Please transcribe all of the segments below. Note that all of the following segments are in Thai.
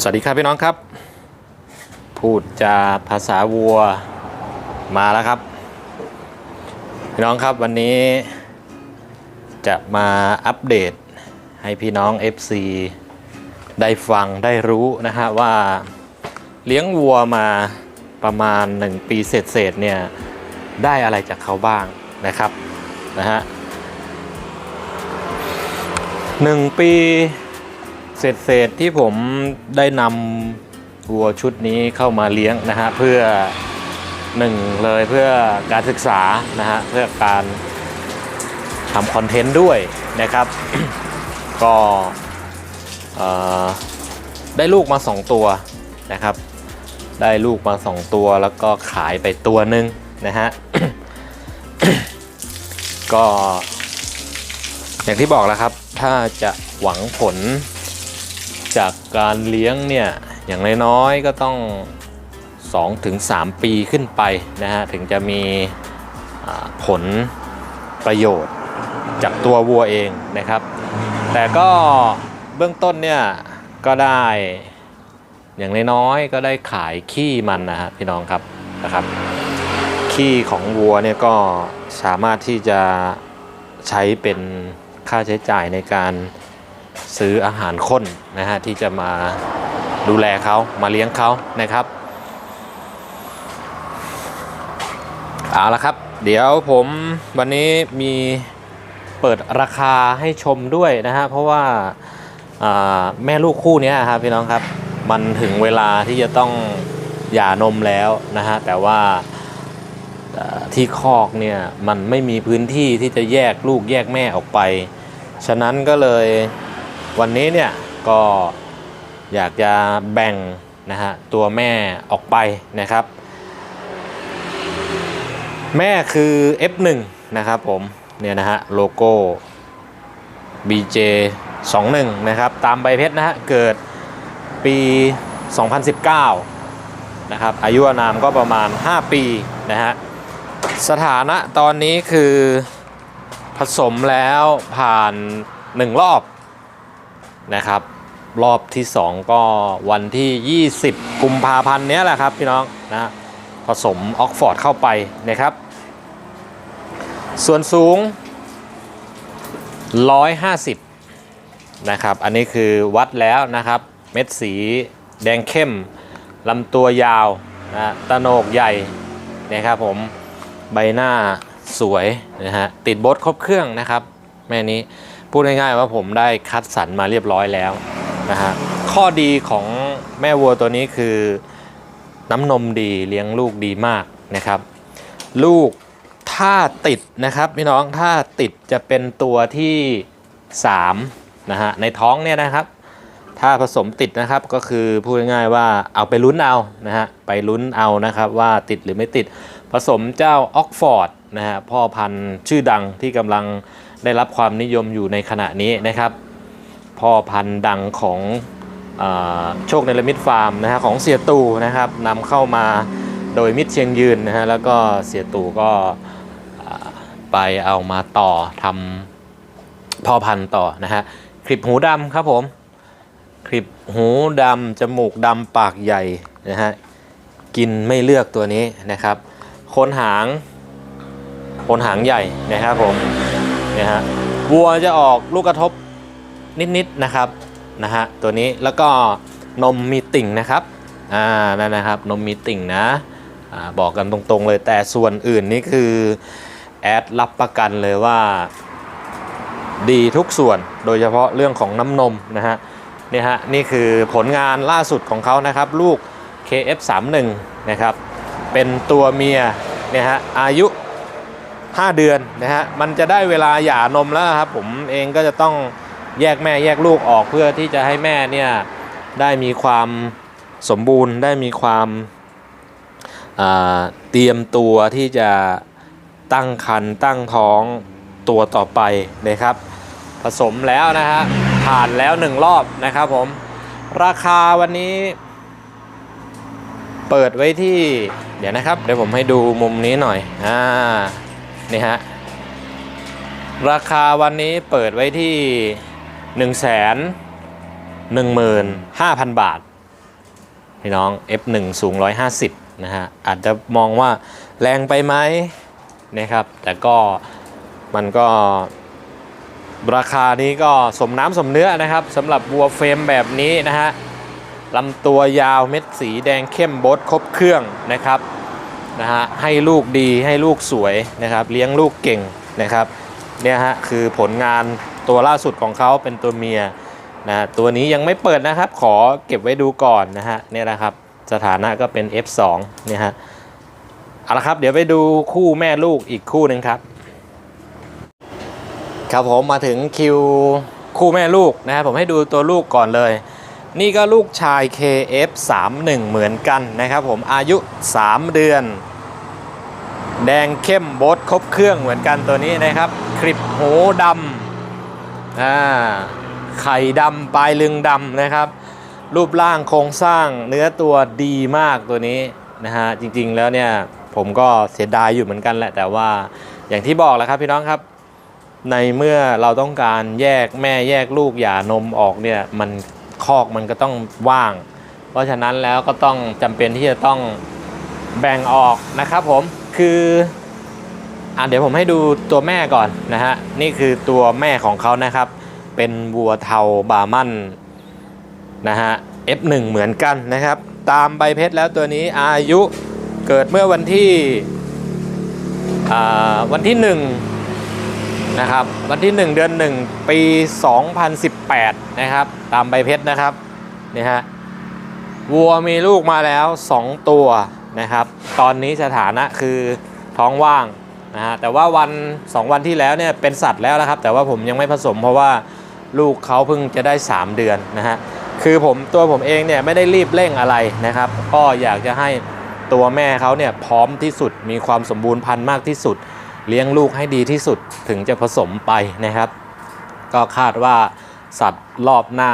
สวัสดีครับพี่น้องครับ พูดจาภาษาวัวมาแล้วครับ พี่น้องครับวันนี้จะมาอัปเดตให้พี่น้อง FC ได้ฟังได้รู้นะฮะว่าเลี้ยงวัวมาประมาณ 1 ปีเศษๆเนี่ยได้อะไรจากเขาบ้างนะครับนะฮะหนึ่งปี เศษๆที่ผมได้นำวัวชุดนี้เข้ามาเลี้ยงนะฮะเพื่อหนึ่งเลยเพื่อการศึกษานะฮะเพื่อการทำคอนเทนต์ด้วยนะครับ ก็ได้ลูกมา 2 ตัวนะครับ ได้ลูกมา 2 ตัวแล้วก็ขายไปตัวหนึ่งนะฮะก็อย่างที่บอกแล้วครับ ถ้าจะหวังผล จากการเลี้ยงเนี่ยอย่างน้อยๆก็ต้อง 2-3 ปีขึ้นไปนะฮะถึงจะมีผลประโยชน์จากตัววัวเองนะครับ แต่ก็เบื้องต้นเนี่ยก็ได้อย่างน้อยๆก็ได้ขายขี้มันนะฮะพี่น้องครับนะครับ ขี้ของวัวเนี่ยก็สามารถที่จะใช้เป็นค่าใช้จ่ายในการ ซื้ออาหารข้นนะฮะที่จะมาดูแลเขามาเลี้ยงเขานะครับเอาละครับ เดี๋ยวผมวันนี้มีเปิดราคาให้ชมด้วยนะฮะเพราะว่าาแม่ลูกคู่นี้ครับพี่น้องครับมันถึงเวลาที่จะต้องหย่านมแล้วนะฮะแต่ว่าที่คอกเนี่ยมันไม่มีพื้นที่ที่จะแยกลูกแยกแม่ออกไป ฉะนั้นก็เลย วันนี้เนี่ยก็อยากจะแบ่งนะฮะตัวแม่ออกไปนะครับ แม่คือ F1 นะครับผมเนี่ยนะฮะโลโก้ BJ 21 นะครับตามใบเพชรนะฮะเกิดปี 2019 นะครับอายุอนามก็ประมาณ 5 ปีนะฮะสถานะตอนนี้คือผสมแล้วผ่าน 1 รอบ นะครับ รอบที่ 2 ก็วันที่ 20 กุมภาพันธ์เนี้ยแหละครับพี่น้องนะผสมออกฟอร์ดเข้าไปนะครับ ส่วนสูง 150 นะครับ อันนี้คือวัดแล้วนะครับ เม็ดสีแดงเข้มลำตัวยาวนะตะโหนกใหญ่นะครับผมใบหน้าสวยนะฮะติดโบทครบเครื่องนะครับ แม่นี้ พูดง่ายๆว่าผมได้คัดสรรมาเรียบร้อยแล้วนะฮะข้อดีของแม่วัวตัวนี้คือน้ำนมดีเลี้ยงลูกดีมากนะครับ ลูกถ้าติดนะครับพี่น้องถ้าติดจะเป็นตัวที่3นะฮะในท้องเนี่ยนะครับ ถ้าผสมติดนะครับก็คือพูดง่ายๆว่าเอาไปลุ้นเอานะฮะไปลุ้นเอานะครับว่าติดหรือไม่ติดผสมเจ้าออกฟอร์ดนะฮะพ่อพันธุ์ชื่อดังที่กำลัง ได้รับความนิยมอยู่ในขณะนี้นะครับ พ่อพันธุ์ดังของอโชคเนลมิตฟาร์มนะฮะของเสียตู่นะครับนำเข้ามาโดยมิตรเชียงยืนนะฮะแล้วก็เสียตู่ก็ไปเอามาต่อทำพ่อพันธุ์ต่อนะฮะคลิปหูดำครับผมคลิปหูดำจมูกดำปากใหญ่นะฮะกินไม่เลือกตัวนี้นะครับโคนหางโคนหางใหญ่นะครับผม นี่ยฮะวัวจะออกลูกกระทบนิดๆนะครับนะฮะตัวนี้แล้วก็นมมีติ่งนะครับอ่านั่นนะครับนมมีติ่งนะอ่าบอกกันตรงๆเลยแต่ส่วนอื่นนี่คือแอดรับประกันเลยว่า ดีทุกส่วนโดยเฉพาะเรื่องของน้ำนมนะฮะนี่ฮะนี่คือผลงานล่าสุดของเขานะครับลูก KF31 นะครับเป็นตัวเมียเนี่ยฮะอายุ 5 เดือนนะฮะมันจะได้เวลาหย่านมแล้วครับผมเองก็จะต้องแยกแม่แยกลูกออกเพื่อที่จะให้แม่เนี่ยได้มีความสมบูรณ์ ได้มีความเตรียมตัวที่จะตั้งครรภ์ตั้งท้องตัวต่อไปนะครับ ผสมแล้วนะฮะผ่านแล้วหนึ่งรอบนะครับผมราคาวันนี้ เปิดไว้ที่ เดี๋ยวนะครับ เดี๋ยวผมให้ดูมุมนี้หน่อยอ่า นี่ฮะ ราคาวันนี้เปิดไว้ที่1 1 5 0 0 0 บาท พี่น้อง F1 สูง 150 นะฮะ อาจจะมองว่าแรงไปไหมนะครับ แต่ก็มันก็ราคานี้ก็สมน้ำสมเนื้อนะครับสำหรับวัวเฟรมแบบนี้นะฮะลำตัวยาวเม็ดสีแดงเข้มบทครบเครื่องนะครับ นะฮะให้ลูกดีให้ลูกสวยนะครับ เลี้ยงลูกเก่งนะครับเนี่ยฮะคือผลงานตัวล่าสุดของเขาเป็นตัวเมียนะตัวนี้ยังไม่เปิดนะครับ ขอเก็บไว้ดูก่อนนะฮะเนี่ยนะครับสถานะก็เป็น F2 เนี่ยฮะเอาละครับเดี๋ยวไปดูคู่แม่ลูกอีกคู่หนึ่งครับ ครับผมมาถึงคิวคู่แม่ลูกนะครับผมให้ดูตัวลูกก่อนเลย นี่ก็ลูกชาย KF31 เหมือนกันนะครับผมอายุ 3 เดือน แดงเข้มโบทครบเครื่องเหมือนกันตัวนี้นะครับ คลิปโหดำอ่าไข่ดำปลายลึงดำนะครับ รูปร่างโครงสร้างเนื้อตัวดีมากตัวนี้นะฮะจริงๆแล้วเนี่ยผมก็เสียดายอยู่เหมือนกันแหละ แต่ว่าอย่างที่บอกแหล้วครับพี่น้องครับ ในเมื่อเราต้องการแยกแม่แยกลูกหย่านมออกเนี่ยมัน คอกมันก็ต้องว่าง เพราะฉะนั้นแล้วก็ต้องจำเป็นที่จะต้องแบ่งออกนะครับผมคืออะเดี๋ยวผมให้ดูตัวแม่ก่อนนะฮะนี่คือตัวแม่ของเขานะครับ เป็นวัวเทาบามันนะฮะ F1 เหมือนกันนะครับ ตามใบเพชรแล้วตัวนี้อายุเกิดเมื่อวันที่วันที่1นะครับวันที่ 1 เดือน 1 ปี 2018 นะครับ ตามใบเพชรนะครับนี่ฮะวัวมีลูกมาแล้ว 2 ตัวนะครับ ตอนนี้สถานะคือท้องว่างนะฮะแต่ว่าวัน 2 วันที่แล้วเนี่ยเป็นสัตว์แล้วนะครับ แต่ว่าผมยังไม่ผสมเพราะว่าลูกเขาเพิ่งจะได้ 3 เดือนนะฮะคือผมตัวผมเองเนี่ยไม่ได้รีบเร่งอะไรนะครับ ก็อยากจะให้ตัวแม่เขาเนี่ยพร้อมที่สุดมีความสมบูรณ์พันธุ์มากที่สุด เลี้ยงลูกให้ดีที่สุดถึงจะผสมไปนะครับ ก็คาดว่า สัตว์รอบหน้า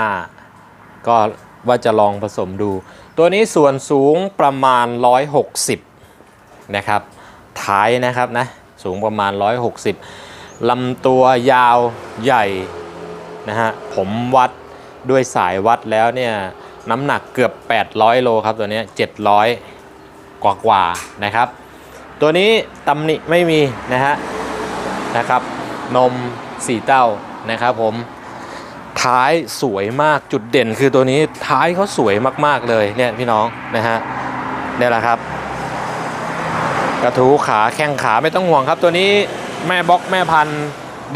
ก็ว่าจะลองผสมดู ตัวนี้ส่วนสูงประมาณ 160 นะครับ ท้ายนะครับนะ สูงประมาณ 160 ลำตัวยาวใหญ่นะฮะ ผมวัดด้วยสายวัดแล้วเนี่ยน้ำหนักเกือบ 800 โลครับตัวนี้ 700 กว่ากว่านะครับ ตัวนี้ตำหนิไม่มีนะฮะนะครับ นมสีเต้านะครับผม ท้ายสวยมากจุดเด่นคือตัวนี้ท้ายเขาสวยมากๆเลยเนี่ยพี่น้องนะฮะเนี่ยแหละครับ กระทูขาแข้งขาไม่ต้องห่วงครับ ตัวนี้แม่บล็อกแม่พันธุ์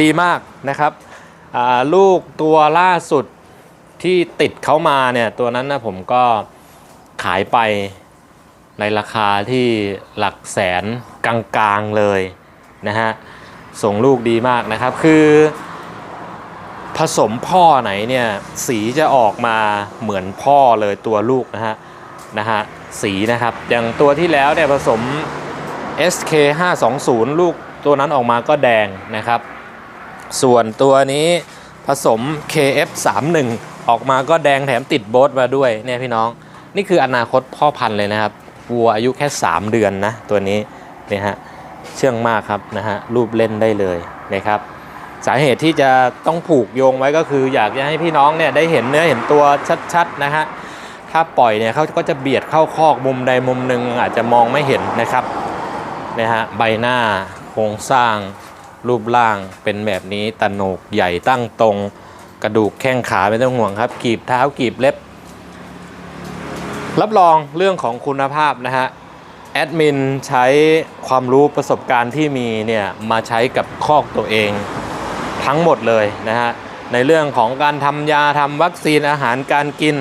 ดีมากนะครับลูกตัวล่าสุดที่ติดเขามาเนี่ยตัวนั้นนะผมก็ขายไปในราคาที่หลักแสนกลางๆเลยนะฮะส่งลูกดีมากนะครับ คือ ผสมพ่อไหนเนี่ยสีจะออกมาเหมือนพ่อเลยตัวลูกนะฮะนะฮะสีนะครับอย่างตัวที่แล้วเนี่ยผสม SK 520ลูกตัวนั้นออกมาก็แดงนะครับ ส่วนตัวนี้ผสม KF31 ออกมาก็แดงแถมติดโบทมาด้วยเนี่ยพี่น้องนี่คืออนาคตพ่อพันธุ์เลยนะครับวัวอายุแค่ 3 เดือนนะตัวนี้เนี่ยฮะเชื่องมากครับนะฮะรูปเล่นได้เลยนะครับ สาเหตุที่จะต้องผูกโยงไว้ก็คือ อยากจะให้พี่น้องเนี่ยได้เห็นเนื้อเห็นตัวชัดๆนะฮะถ้าปล่อยเนี่ยเขาก็จะเบียดเข้าคอกมุมใดมุมหนึ่งอาจจะมองไม่เห็นนะครับนะฮะใบหน้าโครงสร้าง รูปร่างเป็นแบบนี้ตะโหนกใหญ่ตั้งตรง กระดูกแข้งขาไม่ต้องห่วงครับกีบเท้ากีบเล็บ รับรองเรื่องของคุณภาพนะฮะแอดมินใช้ความรู้ประสบการณ์ที่มีเนี่ยมาใช้กับคอกตัวเอง ทั้งหมดเลยนะฮะในเรื่องของการทำยาทำวัคซีนอาหารการกิน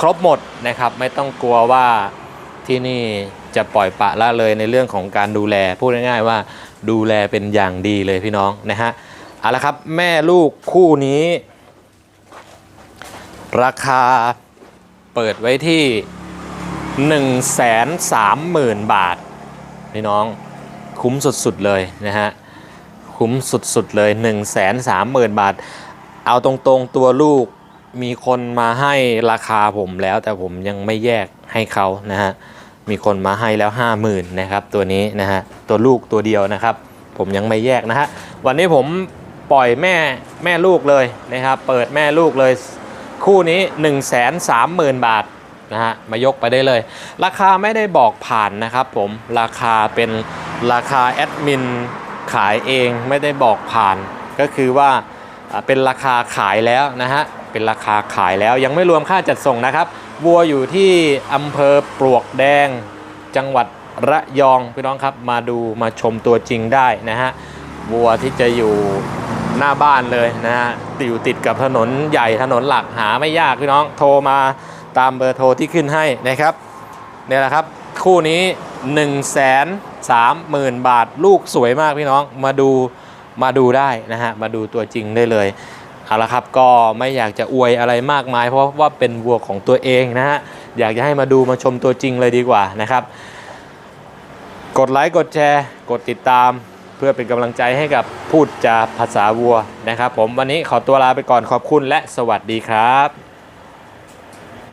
ครบหมดนะครับ ไม่ต้องกลัวว่าที่นี่จะปล่อยปะละเลยในเรื่องของการดูแล พูดง่ายๆว่าดูแลเป็นอย่างดีเลยพี่น้องนะฮะเอาละครับแม่ลูกคู่นี้ ราคาเปิดไว้ที่ 1 3 0 0 0 0 บาท พี่น้องคุ้มสุดๆเลยนะฮะ คุ้มสุดๆ เลย 1 3 0 0 0 0 บาท เอาตรงๆตัวลูกมีคนมาให้ราคาผมแล้ว แต่ผมยังไม่แยกให้เขานะฮะ มีคนมาให้แล้ว 50,000นะครับ ตัวนี้นะฮะ ตัวลูกตัวเดียวนะครับ ผมยังไม่แยกนะฮะ วันนี้ผมปล่อยแม่แม่ลูกเลยนะครับ เปิดแม่ลูกเลยคู่นี้ 1 3 0 0 0 0 บาทนะฮะมายกไปได้เลย ราคาไม่ได้บอกผ่านนะครับผมราคาเป็นราคาแอดมิน ขายเองไม่ได้บอกผ่าน ก็คือว่าเป็นราคาขายแล้วนะฮะเป็นราคาขายแล้วยังไม่รวมค่าจัดส่งนะครับวัวอยู่ที่อำเภอปลวกแดง จังหวัดระยองพี่น้องครับมาดูมาชมตัวจริงได้นะฮะวัวที่จะอยู่หน้าบ้านเลยนะฮะอยู่ติดกับถนนใหญ่ถนนหลักหาไม่ยากพี่น้องโทรมาตามเบอร์โทรที่ขึ้นให้นะครับเนี่ยแหละครับคู่นี้1นึ่งแสน สามหมื่นบาท ลูกสวยมากพี่น้องมาดูมาดูได้นะฮะมาดูตัวจริงได้เลยเอาละครับก็ไม่อยากจะอวยอะไรมากมาย เพราะว่าเป็นวัวของตัวเองนะฮะอยากจะให้มาดูมาชมตัวจริงเลยดีกว่านะครับ กดไลค์กดแชร์ กดติดตาม เพื่อเป็นกำลังใจให้กับพูดจาภาษาวัวนะครับ ผมวันนี้ขอตัวลาไปก่อนขอบคุณและสวัสดีครับ